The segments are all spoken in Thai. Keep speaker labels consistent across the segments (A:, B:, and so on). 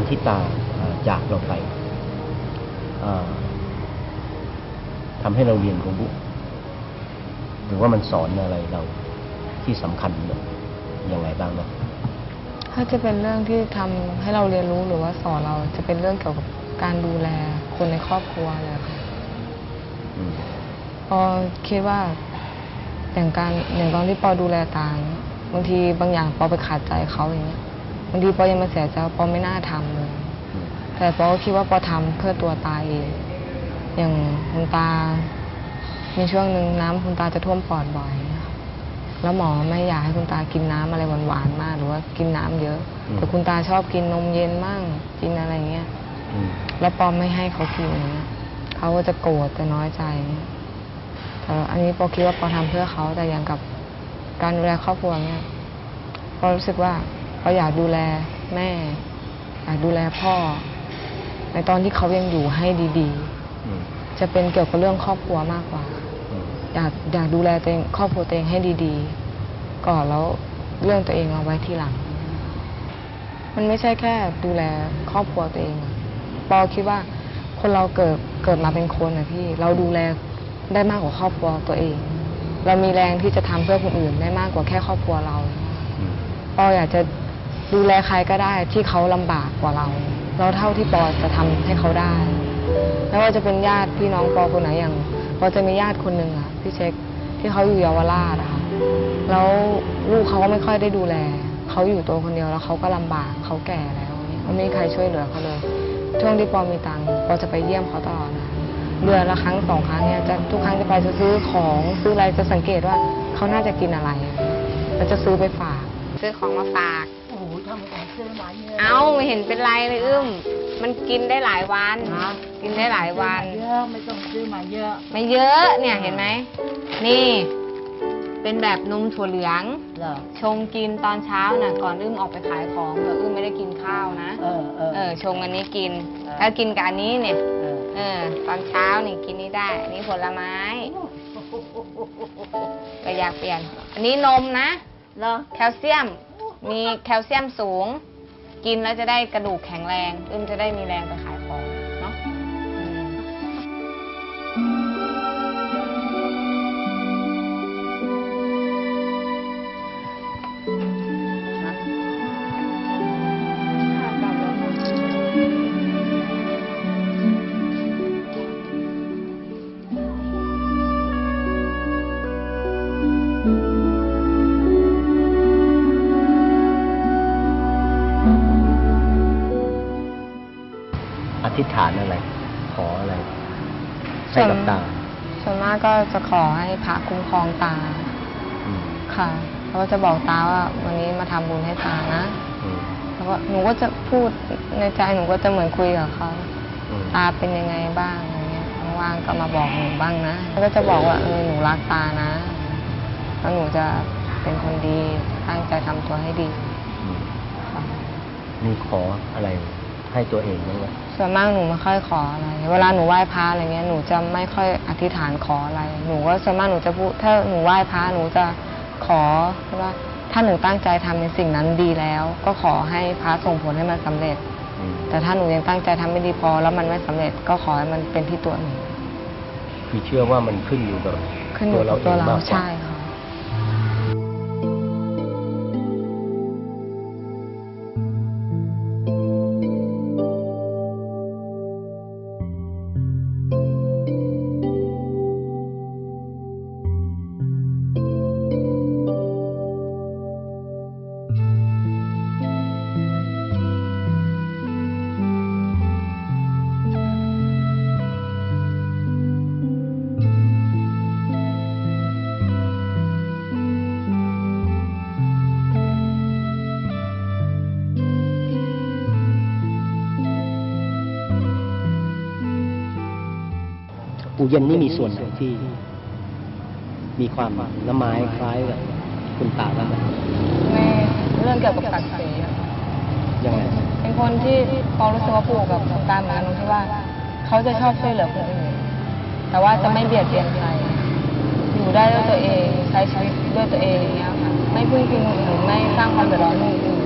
A: การที่ตาเอ่อจากเราไปเอ่อทำให้เราเรียนรู้หรือว่ามันสอนอะไรเราที่สำคัญยังไงบ้างเนาะ
B: ถ้าจะเป็นเรื่องที่ทำให้เราเรียนรู้หรือว่าสอนเราจะเป็นเรื่องเกี่ยวกับการดูแลคนในครอบครัวเลยค่ะ
A: อืม
B: ปอคิดว่าอย่างการอย่างตอนที่ปอดูแลตาเนี่ยบางทีบางอย่างปอไปขาดใจเขาอย่างเงี้ย บางทีปอยังมาเสียใจว่าปอไม่น่าทำเลย
A: อืม
B: แต่ปอก็คิดว่าปอทำเพื่อตัวตาเอง อย่างคุณตา มีช่วงหนึ่งน้ำคุณตาจะท่วมปอดบ่อยนะคะแล้วหมอไม่อยากให้คุณตากินน้ำอะไรหวานๆมาก หรือว่ากินน้ำเยอะแต่คุณตาชอบกินนมเย็นมั่งกินอะไรเงี้ย
A: อืม
B: แล้วปอไม่ให้เขากินอย่างเงี้ยเขาก็จะโกรธจะน้อยใจแต่อันนี้ปอคิดว่าปอทำเพื่อเขาแต่อย่างกับการดูแลครอบครัวเนี่ยปอรู้สึกว่า ปออยากดูแลแม่ อยากดูแลพ่อ ในตอนที่เขายังอยู่ให้ดี
A: อืม
B: ๆจะเป็นเกี่ยวกับเรื่องครอบครัวมากกว่า
A: อืม
B: อยากอยากดูแลตัวเองครอบครัวตัวเองให้ดีๆ ก่อนแล้วเรื่องตัวเองเอาไว้ทีหลัง มันไม่ใช่แค่ดูแลครอบครัวตัวเองอะปอคิดว่าคนเราเกิดเกิดมาเป็นคนนะพี่ เราดูแลได้มากกว่าครอบครัวตัวเอง เรามีแรงที่จะทำเพื่อคนอื่นได้มากกว่าแค่ครอบครัวเรา
A: อืม
B: ปออยากจะ ดูแลใครก็ได้ที่เขาลำบากกว่าเราแล้วเท่าที่ปอจะทำให้เขาได้ไม่ว่าจะเป็นญาติพี่น้องปอคนไหนอย่างปอจะมีญาติคนหนึ่งอะพี่เช็คที่เขาอยู่เยาวราชอะค่ะแล้วลูกเขาก็ไม่ค่อยได้ดูแล เขาอยู่ตัวคนเดียวแล้วเขาก็ลำบากเขาแก่แล้วไม่มีใครช่วยเหลือเขาเลยช่วงที่ปอมีตังค์ปอจะไปเยี่ยมเขาตลอดนะเดือนละครั้งสองครั้งเนี่ยจะทุกครั้งจะไปจะซื้อของซื้ออะไรจะสังเกตว่าเขาน่าจะกินอะไรแล้วจะซื้อไปฝาก ซื้อของมาฝาก
C: เยอะ
B: เอาไม่เห็นเป็นไรเลยอึ้มมันกินได้หลายวัน
C: นะ
B: กินได้หลายวัน
C: ซื้อมาเยอะไม่ต้องซื้อมาเยอะ
B: ไม่เยอะเนี่ยเห็นไหม นี่ เป็นแบบนมถั่วเหลือง
C: เหรอ
B: ชงกินตอนเช้านะก่อนอึ้มออกไปขายของเผื่ออึ้มไม่ได้กินข้าวนะ
C: เออเออ
B: เออชงอันนี้กิน
C: เออ
B: แล้วกินกับอันนี้เนี่ย
C: เออ
B: เออตอนเช้านี่กินนี่ได้ อันนี้ผลไม้ก็อยากเปลี่ยน อันนี้นมนะ
C: เหรอ
B: แคลเซียม มีแคลเซียมสูง กินแล้วจะได้กระดูกแข็งแรงอึมจะได้มีแรงไปขาย
A: ธิษฐานอะไร ขออะไรให้กับตา
B: ส่วนมากก็จะขอให้พระคุ้มครองตา
A: อืม
B: ค่ะแล้วก็จะบอกตาว่าวันนี้มาทำบุญให้ตานะ
A: อืม
B: แล้วก็หนูก็จะพูดในใจหนูก็จะเหมือนคุยกับเขา
A: อืม
B: ตาเป็นยังไงบ้างอะไรเงี้ยว่างๆก็มาบอกหนูบ้างนะแล้วก็จะบอกว่าเออหนูรักตานะแล้วหนูจะเป็นคนดีตั้งใจทำตัวให้ดี
A: อืม
B: ค่ะ
A: มีขออะไร ให้ตัวเองบ้างไหม
B: ส่วนมากหนูไม่ค่อยขออะไร เวลาหนูไหว้พระอะไรเงี้ยหนูจะไม่ค่อยอธิษฐานขออะไร หนูก็ส่วนมากหนูจะพูดถ้าหนูไหว้พระหนูจะขอว่าถ้าหนูตั้งใจทำในสิ่งนั้นดีแล้ว ก็ขอให้พระส่งผลให้มันสำเร็จ
A: อืม
B: แต่ถ้าหนูยังตั้งใจทำไม่ดีพอ แล้วมันไม่สำเร็จก็ขอให้มันเป็นที่ตัวหนู
A: คือเชื่อว่ามันขึ้นอยู่กับ
B: ขึ้นอยู่กับตัวเรา
A: องมกก
B: ใช่ค่ะ
A: อูเย็นนี่มีส่วนไหนที่ มีความละไม้คล้ายกับคุณตาบ้างไหม
B: ในเรื่องเกี่ยวกับศักดิ์ศรีอะ
A: ยังไง
B: เป็นคนที่พอรู้สึกว่าผูกกับการมาตรงที่ว่าเขาจะชอบช่วยเหลือคนอื่นแต่ว่าจะไม่เบียดเบียนใครอยู่ได้ด้วยตัวเองใช้ชีวิตด้วยตัวเองอย่างเงี้ยค่ะไม่พึ่งพิงคนอื่นไม่สร้างความเดือดร้อนให้คนอื่น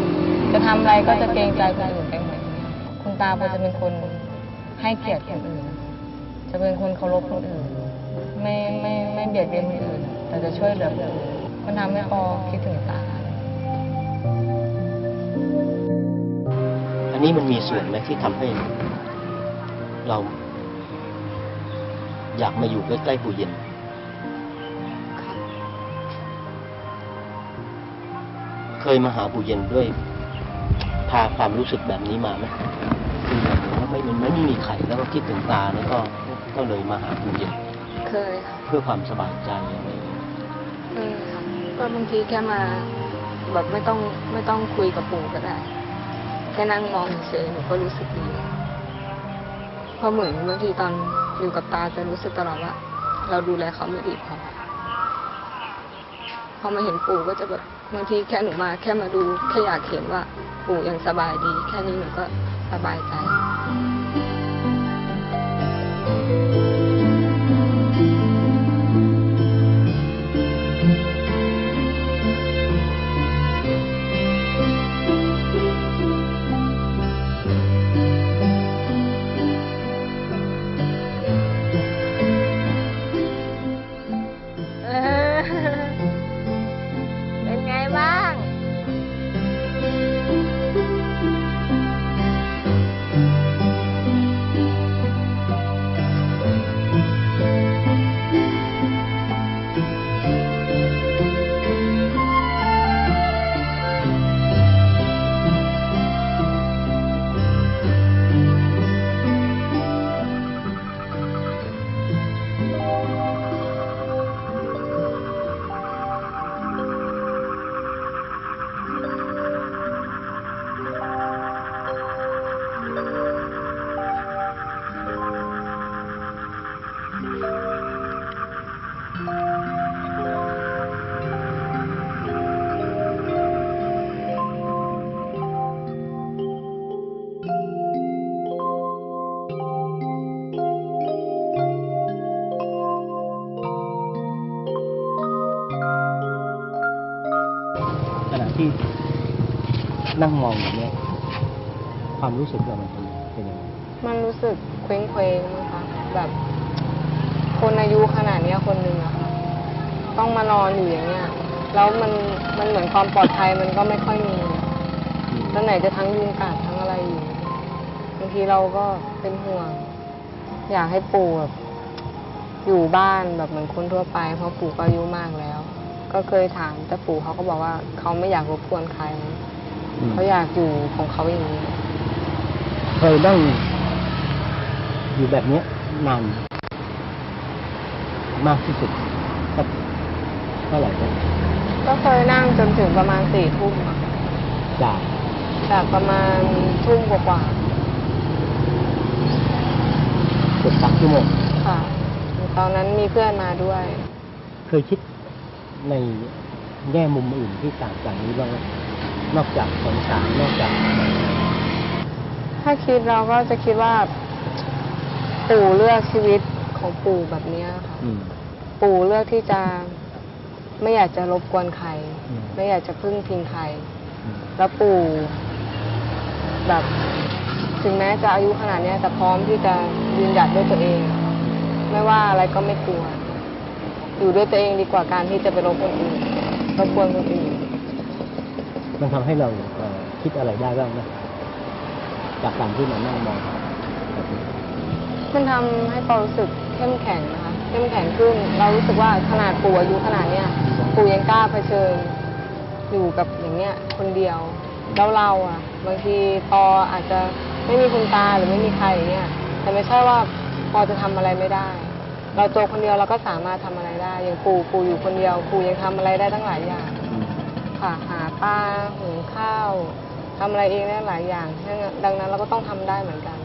B: จะทำอะไรก็จะเกรงใจคนอื่นไปหมดอย่างเงี้ยตาปอจะเป็นคนให้เกียรติคนอื่น จะเป็นคนเคารพคนอื่น ไม่ไม่ไม่เบียดเบียนคนอื่น แต่จะช่วยเหลือคนอื่นมันทำให้ปอคิดถึงตา
A: อันนี้มันมีส่วนไหมที่ทำให้เรา อยากมาอยู่ใกล้ๆปู่เย็น เคยมาหาปู่เย็นด้วย พาความรู้สึกแบบนี้มาไหมคือแบบว่าไม่มันไม่มีใครแล้วก็คิดถึงตาแล้วก็ ก็เลยมาหาปู่เย็น
B: เคยค่ะ
A: เพื่อความสบายใจอะไรอย่างเงี้ย
B: เคยค่ะก็บางทีแค่มาแบบไม่ต้องไม่ต้องคุยกับปู่ก็ได้แค่นั่งมองเฉยๆหนูก็รู้สึกดีแล้วเพราะเหมือนบางทีตอนอยู่กับตาจะรู้สึกตลอดว่าเราดูแลเขาไม่ดีพอพอมาเห็นปู่ก็จะแบบบางทีแค่หนูมา แค่มาดูแค่อยากเห็นว่า ปู่ยังสบายดี แค่นี้หนูก็สบายใจ
A: ที่นั่งมองอย่างเนี้ยความรู้สึกเรามันเป็นเป็นยังไง
B: มันรู้สึกเคว้งเคว้งๆนะคะแบบ คนอายุขนาดเนี้ยคนหนึ่งอะค่ะต้องมานอนอยู่อย่างเงี้ยแล้วมันมันเหมือนความปลอดภัยมันก็ไม่ค่อยมีอะแล้วไหนจะทั้งยุงกัดทั้งอะไรอยู่บางทีเราก็เป็นห่วง อยากให้ปู่แบบอยู่บ้านแบบเหมือนคนทั่วไป เพราะปู่ก็อายุมากแล้ว ก็เคยถามแต่ปู่เขาก็บอกว่าเขาไม่อยากรบกวนใคร
A: อืม
B: เขาอยากอยู่ของเขาอย่างนี้
A: เคยนั่งอยู่แบบเนี้ยนานมากที่สุดสักเท่าไหร่กัน
B: ก็เคยนั่งจนถึงประมาณสี่ทุ่มอะ
A: จาก
B: จากประมาณทุ่มกว่า
A: เกือบสามชั่วโมง
B: ๆค่ะ ตอนนั้นมีเพื่อนมาด้วย
A: เคยคิด ในแง่มุมอื่นที่ต่างจากนี้บ้างไหมนอกจากสงสารนอกจาก
B: ถ้าคิดเราก็จะคิดว่า ปู่เลือกชีวิตของปู่แบบเนี้ยค่ะ
A: อืม
B: ปู่เลือกที่จะ ไม่อยากจะรบกวนใคร
A: อืม
B: ไม่อยากจะพึ่งพิงใคร
A: อืม
B: แล้วปู่แบบถึงแม้จะอายุขนาดเนี้ยแต่พร้อมที่จะยืนหยัดด้วยตัวเอง ไม่ว่าอะไรก็ไม่กลัว อยู่ด้วยตัวเองดีกว่าการที่จะไปรบคนอื่นรบกวนคนอื่น
A: มันทำให้เราเอ่อคิดอะไรได้บ้างนะจากการที่มานั่งมองแบบนี้
B: มันทำให้ปอรู้สึกเข้มแข็งนะคะเข้มแข็งขึ้น เรารู้สึกว่าขนาดปู่อายุขนาดเนี้ยปู่ยังกล้าเผชิญอยู่กับอย่างเนี้ยคนเดียวแล้วเราอะ บางทีปออาจจะไม่มีคุณตาหรือไม่มีใครอย่างเงี้ยแต่ไม่ใช่ว่าปอจะทำอะไรไม่ได้ เราตัวคนเดียวเราก็สามารถทำอะไรได้อย่างปู่ปู่อยู่คนเดียวปู่ยังทำอะไรได้ตั้งหลายอย่าง
A: อืม
B: ค่ะหาปลาหุงข้าวทำอะไรเองได้หลายอย่างดังนั้นเราก็ต้องทำได้เหมือนกัน